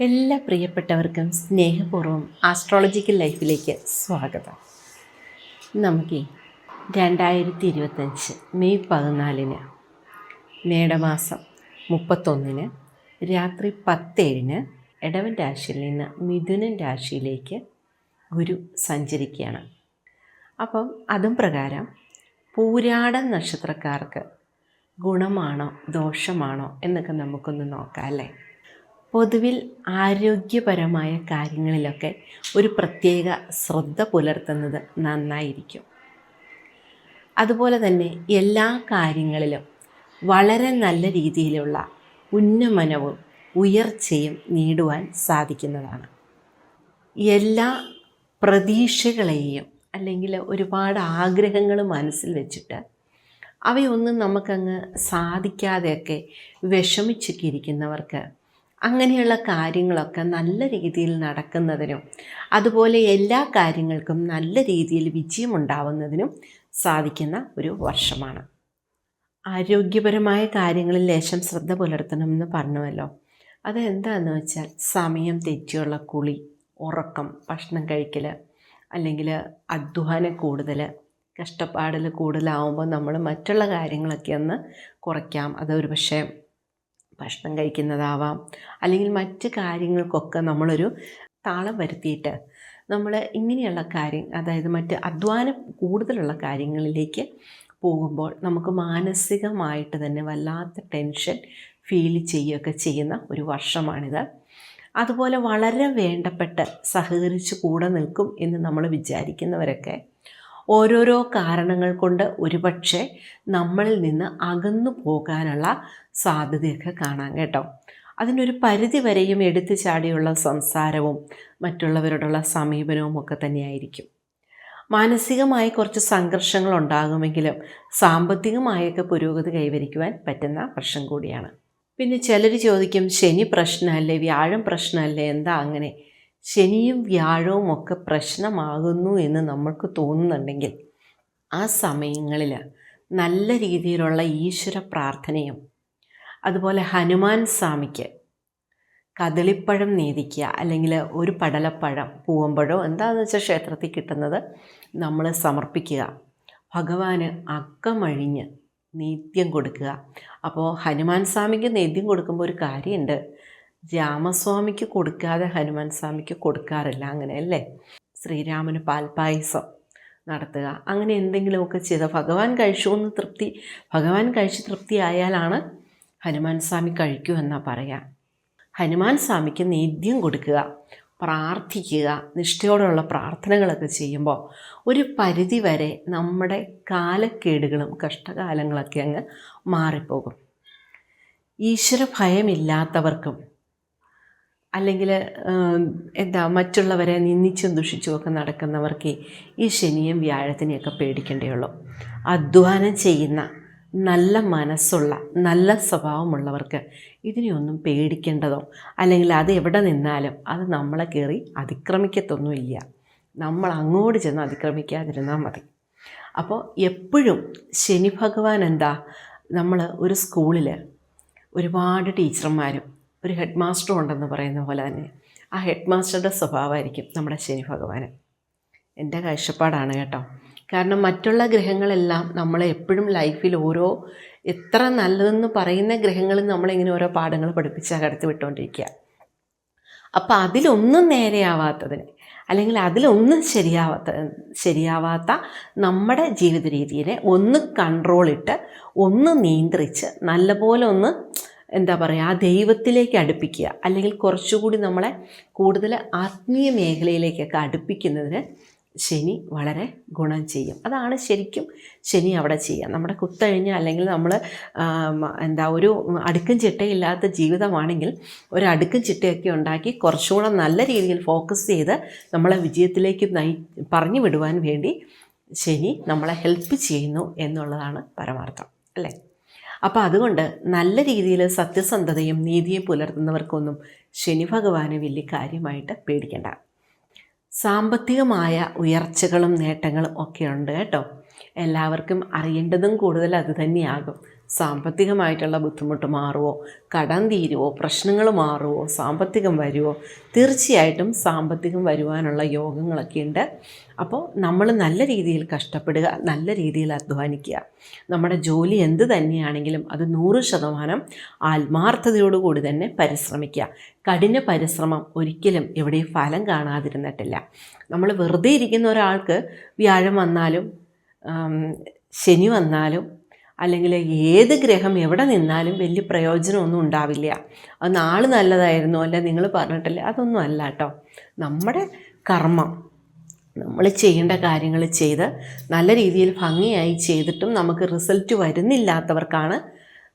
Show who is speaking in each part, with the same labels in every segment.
Speaker 1: എല്ലാ പ്രിയപ്പെട്ടവർക്കും സ്നേഹപൂർവം ആസ്ട്രോളജിക്കൽ ലൈഫിലേക്ക് സ്വാഗതം. നമുക്ക് രണ്ടായിരത്തി ഇരുപത്തഞ്ച് മെയ് പതിനാലിന് മേടമാസം മുപ്പത്തൊന്നിന് രാത്രി പത്തേഴിന് ഇടവൻ രാശിയിൽ നിന്ന് മിഥുനൻ രാശിയിലേക്ക് ഗുരു സഞ്ചരിക്കുകയാണ്. അപ്പം അതും പ്രകാരം പൂരാട നക്ഷത്രക്കാർക്ക് ഗുണമാണോ ദോഷമാണോ എന്നൊക്കെ നമുക്കൊന്ന് നോക്കാം അല്ലേ? പൊതുവിൽ ആരോഗ്യപരമായ കാര്യങ്ങളിലൊക്കെ ഒരു പ്രത്യേക ശ്രദ്ധ പുലർത്തുന്നത് നന്നായിരിക്കും. അതുപോലെ തന്നെ എല്ലാ കാര്യങ്ങളിലും വളരെ നല്ല രീതിയിലുള്ള ഉന്നമനവും ഉയർച്ചയും നേടുവാൻ സാധിക്കുന്നതാണ്. എല്ലാ പ്രതീക്ഷകളെയും അല്ലെങ്കിൽ ഒരുപാട് ആഗ്രഹങ്ങൾ മനസ്സിൽ വെച്ചിട്ട് അവയൊന്നും നമുക്കങ്ങ് സാധിക്കാതെയൊക്കെ വിഷമിച്ചൊക്കെ ഇരിക്കുന്നവർക്ക് അങ്ങനെയുള്ള കാര്യങ്ങളൊക്കെ നല്ല രീതിയിൽ നടക്കുന്നതിനും അതുപോലെ എല്ലാ കാര്യങ്ങൾക്കും നല്ല രീതിയിൽ വിജയമുണ്ടാവുന്നതിനും സാധിക്കുന്ന ഒരു വർഷമാണ്. ആരോഗ്യപരമായ കാര്യങ്ങളിൽ ലേശം ശ്രദ്ധ പുലർത്തണമെന്ന് പറഞ്ഞുവല്ലോ. അതെന്താണെന്ന് വെച്ചാൽ സമയം തെറ്റിയുള്ള കുളി ഉറക്കം ഭക്ഷണം കഴിക്കൽ അല്ലെങ്കിൽ അധ്വാനം കൂടുതൽ കഷ്ടപ്പാടിൽ കൂടുതലാവുമ്പോൾ നമ്മൾ മറ്റുള്ള കാര്യങ്ങളൊക്കെ ഒന്ന് കുറയ്ക്കാം. അതൊരു പക്ഷേ ഭക്ഷണം കഴിക്കുന്നതാവാം. അല്ലെങ്കിൽ മറ്റ് കാര്യങ്ങൾക്കൊക്കെ നമ്മളൊരു താളം വരുത്തിയിട്ട് നമ്മൾ ഇങ്ങനെയുള്ള കാര്യം അതായത് മറ്റ് അധ്വാനം കൂടുതലുള്ള കാര്യങ്ങളിലേക്ക് പോകുമ്പോൾ നമുക്ക് മാനസികമായിട്ട് തന്നെ വല്ലാത്ത ടെൻഷൻ ഫീൽ ചെയ്യുകയൊക്കെ ചെയ്യുന്ന ഒരു വർഷമാണിത്. അതുപോലെ വളരെ വേണ്ടപ്പെട്ട് സഹകരിച്ച് കൂടെ നിൽക്കും എന്ന് നമ്മൾ വിചാരിക്കുന്നവരൊക്കെ ഓരോരോ കാരണങ്ങൾ കൊണ്ട് ഒരുപക്ഷെ നമ്മളിൽ നിന്ന് അകന്നു പോകാനുള്ള സാധ്യതയൊക്കെ കാണാം കേട്ടോ. അതിനൊരു പരിധി വരെയും എടുത്തു ചാടിയുള്ള സംസാരവും മറ്റുള്ളവരോടുള്ള സമീപനവും ഒക്കെ തന്നെയായിരിക്കും. മാനസികമായി കുറച്ച് സംഘർഷങ്ങൾ ഉണ്ടാകുമെങ്കിലും സാമ്പത്തികമായൊക്കെ പുരോഗതി കൈവരിക്കുവാൻ പറ്റുന്ന വർഷം കൂടിയാണ്. പിന്നെ ചിലർ ചോദിക്കും ശനി പ്രശ്നമല്ലേ വ്യാഴം പ്രശ്നമല്ലേ എന്താ അങ്ങനെ? ശനിയും വ്യാഴവും ഒക്കെ പ്രശ്നമാകുന്നു എന്ന് നമ്മൾക്ക് തോന്നുന്നുണ്ടെങ്കിൽ ആ സമയങ്ങളിൽ നല്ല രീതിയിലുള്ള ഈശ്വര പ്രാർത്ഥനയും അതുപോലെ ഹനുമാൻ സ്വാമിക്ക് കദളിപ്പഴം നേദിക്കുക അല്ലെങ്കിൽ ഒരു പടലപ്പഴം പൂവമ്പഴോ എന്താണെന്ന് വെച്ചാൽ ക്ഷേത്രത്തിൽ കിട്ടുന്നത് നമ്മൾ സമർപ്പിക്കുക. ഭഗവാന് അക്കമഴിഞ്ഞ് നേദ്യം കൊടുക്കുക. അപ്പോൾ ഹനുമാൻ സ്വാമിക്ക് നേദ്യം കൊടുക്കുമ്പോൾ ഒരു കാര്യമുണ്ട് രാമസ്വാമിക്ക് കൊടുക്കാതെ ഹനുമാൻ സ്വാമിക്ക് കൊടുക്കാറില്ല അങ്ങനെയല്ലേ ശ്രീരാമന് പാൽപായസം നടത്തുക. അങ്ങനെ എന്തെങ്കിലുമൊക്കെ ചെയ്ത ഭഗവാൻ കഴിച്ചു എന്ന് തൃപ്തി ഭഗവാൻ കഴിച്ച് തൃപ്തിയായാലാണ് ഹനുമാൻ സ്വാമി കഴിക്കൂ എന്നാ പറയാം. ഹനുമാൻ സ്വാമിക്ക് നേദ്യം കൊടുക്കുക പ്രാർത്ഥിക്കുക നിഷ്ഠയോടെയുള്ള പ്രാർത്ഥനകളൊക്കെ ചെയ്യുമ്പോൾ ഒരു പരിധി വരെ നമ്മുടെ കാലക്കേടുകളും കഷ്ടകാലങ്ങളൊക്കെ അങ്ങ് മാറിപ്പോകും. ഈശ്വര ഭയമില്ലാത്തവർക്കും അല്ലെങ്കിൽ എന്താ മറ്റുള്ളവരെ നിന്ദിച്ചും ദുഷിച്ചുമൊക്കെ നടക്കുന്നവർക്ക് ഈ ശനിയും വ്യാഴത്തിനെയൊക്കെ പേടിക്കേണ്ടേയുള്ളൂ അധ്വാനം ചെയ്യുന്ന നല്ല മനസ്സുള്ള നല്ല സ്വഭാവമുള്ളവർക്ക് ഇതിനെയൊന്നും പേടിക്കേണ്ടതോ? അല്ലെങ്കിൽ അത് എവിടെ നിന്നാലും അത് നമ്മളെ കയറി അതിക്രമിക്കത്തൊന്നുമില്ല. നമ്മൾ അങ്ങോട്ട് ചെന്ന് അതിക്രമിക്കാതിരുന്നാൽ മതി. അപ്പോൾ എപ്പോഴും ശനി ഭഗവാൻ എന്താ നമ്മൾ ഒരു സ്കൂളിൽ ഒരുപാട് ടീച്ചർമാരും ഒരു ഹെഡ് മാസ്റ്ററും ഉണ്ടെന്ന് പറയുന്ന പോലെ തന്നെ ആ ഹെഡ് മാസ്റ്ററുടെ സ്വഭാവമായിരിക്കും നമ്മുടെ ശനി ഭഗവാന്. എന്റെ കാഴ്ചപ്പാടാണ് കേട്ടോ. കാരണം മറ്റുള്ള ഗ്രഹങ്ങളെല്ലാം നമ്മളെ എപ്പോഴും ലൈഫിൽ ഓരോ എത്ര നല്ലതെന്ന് പറയുന്ന ഗ്രഹങ്ങളിൽ നമ്മളിങ്ങനെ ഓരോ പാഠങ്ങൾ പഠിപ്പിച്ചാൽ കടത്തി വിട്ടുകൊണ്ടിരിക്കുക അപ്പോൾ അതിലൊന്നും നേരെയാവാത്തതിന് അല്ലെങ്കിൽ അതിലൊന്നും ശരിയാവാത്ത ശരിയാവാത്ത നമ്മുടെ ജീവിത രീതിയെ ഒന്ന് കൺട്രോളിട്ട് ഒന്ന് നിയന്ത്രിച്ച് നല്ലപോലെ ഒന്ന് എന്താ പറയുക ആ ദൈവത്തിലേക്ക് അടുപ്പിക്കുക. അല്ലെങ്കിൽ കുറച്ചുകൂടി നമ്മളെ കൂടുതൽ ആത്മീയ മേഖലയിലേക്കൊക്കെ അടുപ്പിക്കുന്നതിന് ശനി വളരെ ഗുണം ചെയ്യും. അതാണ് ശരിക്കും ശനി അവിടെ ചെയ്യുക. നമ്മുടെ കുത്തഴിഞ്ഞ അല്ലെങ്കിൽ നമ്മൾ എന്താ ഒരു അടുക്കും ചിട്ടയില്ലാത്ത ജീവിതമാണെങ്കിൽ ഒരു അടുക്കും ചിട്ടയൊക്കെ ഉണ്ടാക്കി കുറച്ചുകൂടെ നല്ല രീതിയിൽ ഫോക്കസ് ചെയ്ത് നമ്മളെ വിജയത്തിലേക്ക് നയി പറഞ്ഞു വിടുവാൻ വേണ്ടി ശനി നമ്മളെ ഹെൽപ്പ് ചെയ്യുന്നു എന്നുള്ളതാണ് പരമാർത്ഥം. അല്ലേ? അപ്പോൾ അതുകൊണ്ട് നല്ല രീതിയിൽ സത്യസന്ധതയും നീതിയും പുലർത്തുന്നവർക്കൊന്നും ശനി ഭഗവാന് വലിയ കാര്യമായിട്ട് പേടിക്കേണ്ട. സാമ്പത്തികമായ ഉയർച്ചകളും നേട്ടങ്ങളും ഒക്കെ ഉണ്ട് കേട്ടോ. എല്ലാവർക്കും അറിയേണ്ടതും കൂടുതൽ അത് തന്നെയാകും. സാമ്പത്തികമായിട്ടുള്ള ബുദ്ധിമുട്ട് മാറുമോ കടം തീരുമോ പ്രശ്നങ്ങൾ മാറുമോ സാമ്പത്തികം വരുമോ തീർച്ചയായിട്ടും സാമ്പത്തികം വരുവാനുള്ള യോഗങ്ങളൊക്കെ ഉണ്ട്. അപ്പോൾ നമ്മൾ നല്ല രീതിയിൽ കഷ്ടപ്പെടുക നല്ല രീതിയിൽ അധ്വാനിക്കുക. നമ്മുടെ ജോലി എന്ത് തന്നെയാണെങ്കിലും അത് നൂറ് ശതമാനം ആത്മാർത്ഥതയോടുകൂടി തന്നെ പരിശ്രമിക്കുക. കഠിന പരിശ്രമം ഒരിക്കലും എവിടെയും ഫലം കാണാതിരുന്നിട്ടില്ല. നമ്മൾ വെറുതെ ഇരിക്കുന്ന ഒരാൾക്ക് വ്യാഴം വന്നാലും ശനി വന്നാലും അല്ലെങ്കിൽ ഏത് ഗ്രഹം എവിടെ നിന്നാലും വലിയ പ്രയോജനമൊന്നും ഉണ്ടാവില്ല. അത് നാൾ നല്ലതായിരുന്നു അല്ല നിങ്ങൾ പറഞ്ഞിട്ടില്ല? അതൊന്നും അല്ല കേട്ടോ. നമ്മുടെ കർമ്മം. നമ്മൾ ചെയ്യേണ്ട കാര്യങ്ങൾ ചെയ്ത് നല്ല രീതിയിൽ ഭംഗിയായി ചെയ്തിട്ടും നമുക്ക് റിസൾട്ട് വരുന്നില്ലാത്തവർക്കാണ്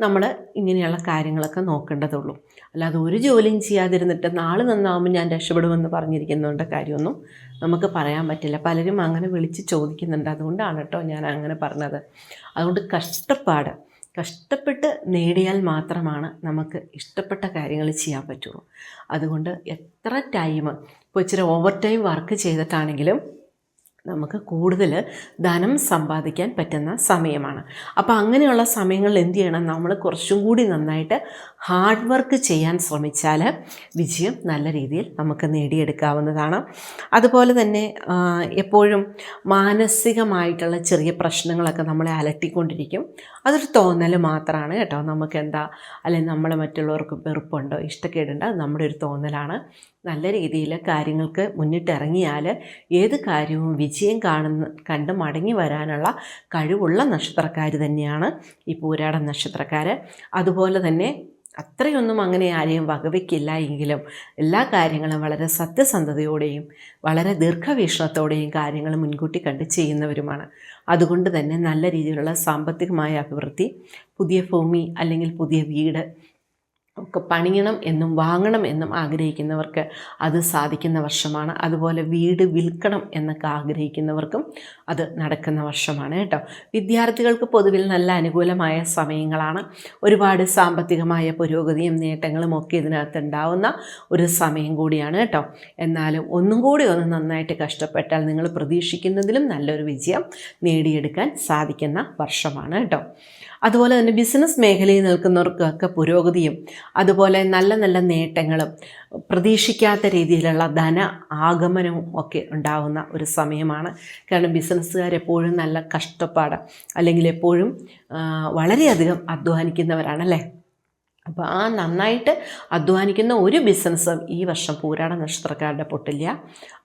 Speaker 1: നമ്മൾ ഇങ്ങനെയുള്ള കാര്യങ്ങളൊക്കെ നോക്കേണ്ടതുള്ളൂ. അല്ലാതെ ഒരു ജോലിയും ചെയ്യാതിരുന്നിട്ട് നാളെ നന്നാവുമ്പോൾ ഞാൻ രക്ഷപ്പെടുമെന്ന് പറഞ്ഞിരിക്കുന്നതുകൊണ്ട് കാര്യമൊന്നും നമുക്ക് പറയാൻ പറ്റില്ല. പലരും അങ്ങനെ വിളിച്ച് ചോദിക്കുന്നുണ്ട്. അതുകൊണ്ടാണ് കേട്ടോ ഞാൻ അങ്ങനെ പറഞ്ഞത്. അതുകൊണ്ട് കഷ്ടപ്പാട് കഷ്ടപ്പെട്ട് നേടിയാൽ മാത്രമാണ് നമുക്ക് ഇഷ്ടപ്പെട്ട കാര്യങ്ങൾ ചെയ്യാൻ പറ്റുള്ളൂ. അതുകൊണ്ട് എത്ര ടൈം ഇപ്പോൾ ഇച്ചിരി ഓവർ ടൈം വർക്ക് ചെയ്തിട്ടാണെങ്കിലും നമുക്ക് കൂടുതൽ ധനം സമ്പാദിക്കാൻ പറ്റുന്ന സമയമാണ്. അപ്പോൾ അങ്ങനെയുള്ള സമയങ്ങളിൽ എന്ത് ചെയ്യണം? നമ്മൾ കുറച്ചും കൂടി നന്നായിട്ട് ഹാർഡ് വർക്ക് ചെയ്യാൻ ശ്രമിച്ചാൽ വിജയം നല്ല രീതിയിൽ നമുക്ക് നേടിയെടുക്കാവുന്നതാണ്. അതുപോലെ തന്നെ എപ്പോഴും മാനസികമായിട്ടുള്ള ചെറിയ പ്രശ്നങ്ങളൊക്കെ നമ്മളെ അലട്ടിക്കൊണ്ടിരിക്കും. അതൊരു തോന്നൽ മാത്രമാണ് കേട്ടോ. നമുക്ക് എന്താ അല്ലെങ്കിൽ നമ്മളെ മറ്റുള്ളവർക്ക് വെറുപ്പുണ്ടോ ഇഷ്ടക്കേടുണ്ടോ അത് നമ്മുടെ ഒരു തോന്നലാണ്. നല്ല രീതിയിൽ കാര്യങ്ങൾക്ക് മുന്നിട്ടിറങ്ങിയാൽ ഏത് കാര്യവും വിജയം കാണുന്ന കണ്ട് മടങ്ങി വരാനുള്ള കഴിവുള്ള നക്ഷത്രക്കാർ തന്നെയാണ് ഈ പൂരാടൻ നക്ഷത്രക്കാർ അതുപോലെ തന്നെ അത്രയൊന്നും അങ്ങനെ ആരെയും വകവയ്ക്കില്ല എങ്കിലും എല്ലാ കാര്യങ്ങളും വളരെ സത്യസന്ധതയോടെയും വളരെ ദീർഘവീക്ഷണത്തോടെയും കാര്യങ്ങൾ മുൻകൂട്ടി കണ്ട് ചെയ്യുന്നവരുമാണ്. അതുകൊണ്ട് തന്നെ നല്ല രീതിയിലുള്ള സാമ്പത്തികമായ അഭിവൃദ്ധി പുതിയ ഭൂമി അല്ലെങ്കിൽ പുതിയ വീട് ഒക്കെ പണിയണം എന്നും വാങ്ങണം എന്നും ആഗ്രഹിക്കുന്നവർക്ക് അത് സാധിക്കുന്ന വർഷമാണ്. അതുപോലെ വീട് വിൽക്കണം എന്നൊക്കെ ആഗ്രഹിക്കുന്നവർക്കും അത് നടക്കുന്ന വർഷമാണ് കേട്ടോ. വിദ്യാർത്ഥികൾക്ക് പൊതുവിൽ നല്ല അനുകൂലമായ സമയങ്ങളാണ്. ഒരുപാട് സാമ്പത്തികമായ പുരോഗതിയും നേട്ടങ്ങളും ഒക്കെ ഇതിനകത്ത് ഉണ്ടാവുന്ന ഒരു സമയം കൂടിയാണ് കേട്ടോ. എന്നാലും ഒന്നും കൂടി ഒന്ന് നന്നായിട്ട് കഷ്ടപ്പെട്ടാൽ നിങ്ങൾ പ്രതീക്ഷിക്കുന്നതിലും നല്ലൊരു വിജയം നേടിയെടുക്കാൻ സാധിക്കുന്ന വർഷമാണ് കേട്ടോ. അതുപോലെ തന്നെ ബിസിനസ് മേഖലയിൽ നിൽക്കുന്നവർക്കൊക്കെ പുരോഗതിയും അതുപോലെ നല്ല നല്ല നേട്ടങ്ങളും പ്രതീക്ഷിക്കാത്ത രീതിയിലുള്ള ധന ആഗമനവും ഒക്കെ ഉണ്ടാകുന്ന ഒരു സമയമാണ്. കാരണം ബിസിനസ്സുകാർ എപ്പോഴും നല്ല കഷ്ടപ്പാട് അല്ലെങ്കിൽ എപ്പോഴും വളരെയധികം അധ്വാനിക്കുന്നവരാണല്ലേ അപ്പോൾ ആ നന്നായിട്ട് അധ്വാനിക്കുന്ന ഒരു ബിസിനസ്സും ഈ വർഷം പൂരാട നക്ഷത്രക്കാരുടെ പൊട്ടില്ല.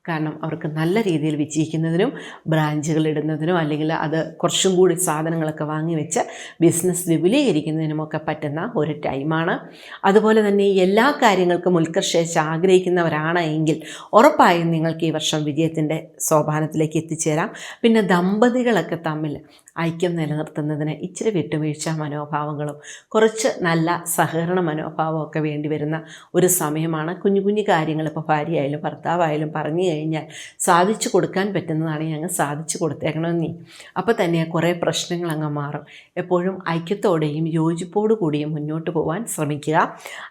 Speaker 1: കാരണം അവർക്ക് നല്ല രീതിയിൽ വിജയിക്കുന്നതിനും ബ്രാഞ്ചുകൾ ഇടുന്നതിനും അല്ലെങ്കിൽ അത് കുറച്ചും കൂടി സാധനങ്ങളൊക്കെ വാങ്ങി വെച്ച് ബിസിനസ് വിപുലീകരിക്കുന്നതിനുമൊക്കെ പറ്റുന്ന ഒരു ടൈമാണ്. അതുപോലെ തന്നെ എല്ലാ കാര്യങ്ങൾക്കും ഉത്കർഷേച്ച് ആഗ്രഹിക്കുന്നവരാണ് എങ്കിൽ ഉറപ്പായും നിങ്ങൾക്ക് ഈ വർഷം വിജയത്തിന്റെ സോപാനത്തിലേക്ക് എത്തിച്ചേരാം. പിന്നെ ദമ്പതികളൊക്കെ തമ്മിൽ ഐക്യം നിലനിർത്തുന്നതിന് ഇച്ചിരി വിട്ടുവീഴ്ച മനോഭാവങ്ങളും കുറച്ച് നല്ല സഹകരണ മനോഭാവമൊക്കെ വേണ്ടി വരുന്ന ഒരു സമയമാണ്. കുഞ്ഞു കുഞ്ഞു കാര്യങ്ങൾ ഇപ്പോൾ ഭാര്യയായാലും ഭർത്താവായാലും പറഞ്ഞു കഴിഞ്ഞാൽ സാധിച്ചു കൊടുക്കാൻ പറ്റുന്നതാണ് ഞങ്ങൾ സാധിച്ചു കൊടുത്തേക്കണമെന്നീ. അപ്പോൾ തന്നെ കുറേ പ്രശ്നങ്ങൾ അങ്ങ് മാറും. എപ്പോഴും ഐക്യത്തോടെയും യോജിപ്പോടു കൂടിയും മുന്നോട്ട് പോകാൻ ശ്രമിക്കുക.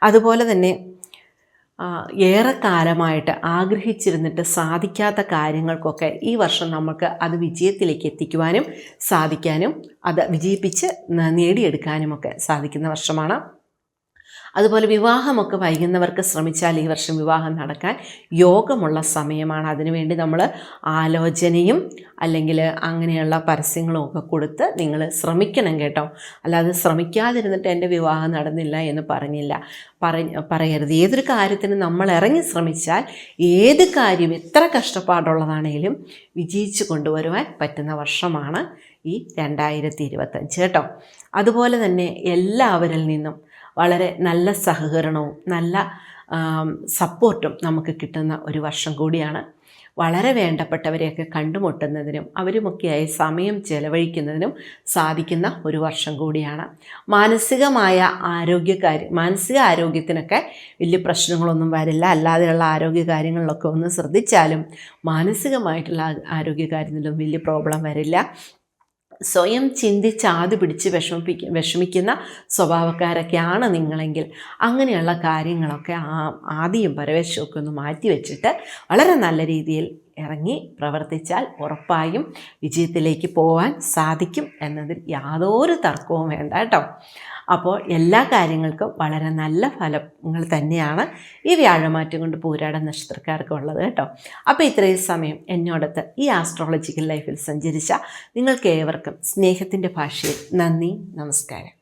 Speaker 1: അതുപോലെ തന്നെ ഏറെ കാലമായിട്ട് ആഗ്രഹിച്ചിരുന്നിട്ട് സാധിക്കാത്ത കാര്യങ്ങൾക്കൊക്കെ ഈ വർഷം നമുക്ക് അത് വിജയത്തിലേക്ക് എത്തിക്കുവാനും സാധിക്കാനും അത് വിജയിപ്പിച്ച് നേടിയെടുക്കാനുമൊക്കെ സാധിക്കുന്ന വർഷമാണ്. അതുപോലെ വിവാഹമൊക്കെ വൈകുന്നവർക്ക് ശ്രമിച്ചാൽ ഈ വർഷം വിവാഹം നടക്കാൻ യോഗമുള്ള സമയമാണ്. അതിനുവേണ്ടി നമ്മൾ ആലോചനയും അല്ലെങ്കിൽ അങ്ങനെയുള്ള പരസ്യങ്ങളും ഒക്കെ കൊടുത്ത് നിങ്ങൾ ശ്രമിക്കണം കേട്ടോ. അല്ലാതെ ശ്രമിക്കാതിരുന്നിട്ട് എന്റെ വിവാഹം നടന്നില്ല എന്ന് പറഞ്ഞില്ല. പറ പറയരുത്. ഏതൊരു കാര്യത്തിനും നമ്മൾ ഇറങ്ങി ശ്രമിച്ചാൽ ഏത് കാര്യം എത്ര കഷ്ടപ്പാടുള്ളതാണെങ്കിലും വിജയിച്ചു കൊണ്ടുവരുവാൻ പറ്റുന്ന വർഷമാണ് ഈ രണ്ടായിരത്തി ഇരുപത്തഞ്ച് കേട്ടോ. അതുപോലെ തന്നെ എല്ലാവരിൽ നിന്നും വളരെ നല്ല സഹകരണവും നല്ല സപ്പോർട്ടും നമുക്ക് കിട്ടുന്ന ഒരു വർഷം കൂടിയാണ്. വളരെ വേണ്ടപ്പെട്ടവരെയൊക്കെ കണ്ടുമുട്ടുന്നതിനും അവരുമൊക്കെയായി സമയം ചെലവഴിക്കുന്നതിനും സാധിക്കുന്ന ഒരു വർഷം കൂടിയാണ്. മാനസികമായ ആരോഗ്യകാര്യം മാനസിക ആരോഗ്യത്തിനൊക്കെ വലിയ പ്രശ്നങ്ങളൊന്നും വരില്ല. അല്ലാതെയുള്ള ആരോഗ്യ കാര്യങ്ങളിലൊക്കെ ഒന്ന് ശ്രദ്ധിച്ചാലും മാനസികമായിട്ടുള്ള ആരോഗ്യകാര്യത്തിലും വലിയ പ്രോബ്ലം വരില്ല. സ്വയം ചിന്തിച്ച് ആദ്യ പിടിച്ച് വിഷമിപ്പിക്ക വിഷമിക്കുന്ന സ്വഭാവക്കാരൊക്കെയാണ് നിങ്ങളെങ്കിൽ. അങ്ങനെയുള്ള കാര്യങ്ങളൊക്കെ ആ ആദ്യം പരവേശമൊക്കെ ഒന്ന് മാറ്റി വെച്ചിട്ട് വളരെ നല്ല രീതിയിൽ ഇറങ്ങി പ്രവർത്തിച്ചാൽ ഉറപ്പായും വിജയത്തിലേക്ക് പോകാൻ സാധിക്കും എന്നതിൽ യാതൊരു തർക്കവും വേണ്ട കേട്ടോ. അപ്പോൾ എല്ലാ കാര്യങ്ങൾക്കും വളരെ നല്ല ഫലങ്ങൾ തന്നെയാണ് ഈ വ്യാഴമാറ്റം കൊണ്ട് പൂരാട നക്ഷത്രക്കാർക്ക് ഉള്ളത് കേട്ടോ. അപ്പോൾ ഇത്രയും സമയം എന്നോടത്ത് ഈ ആസ്ട്രോളജിക്കൽ ലൈഫിൽ സഞ്ചരിച്ച നിങ്ങൾക്ക് ഏവർക്കും സ്നേഹത്തിന്റെ ഭാഷയിൽ നന്ദി നമസ്കാരം.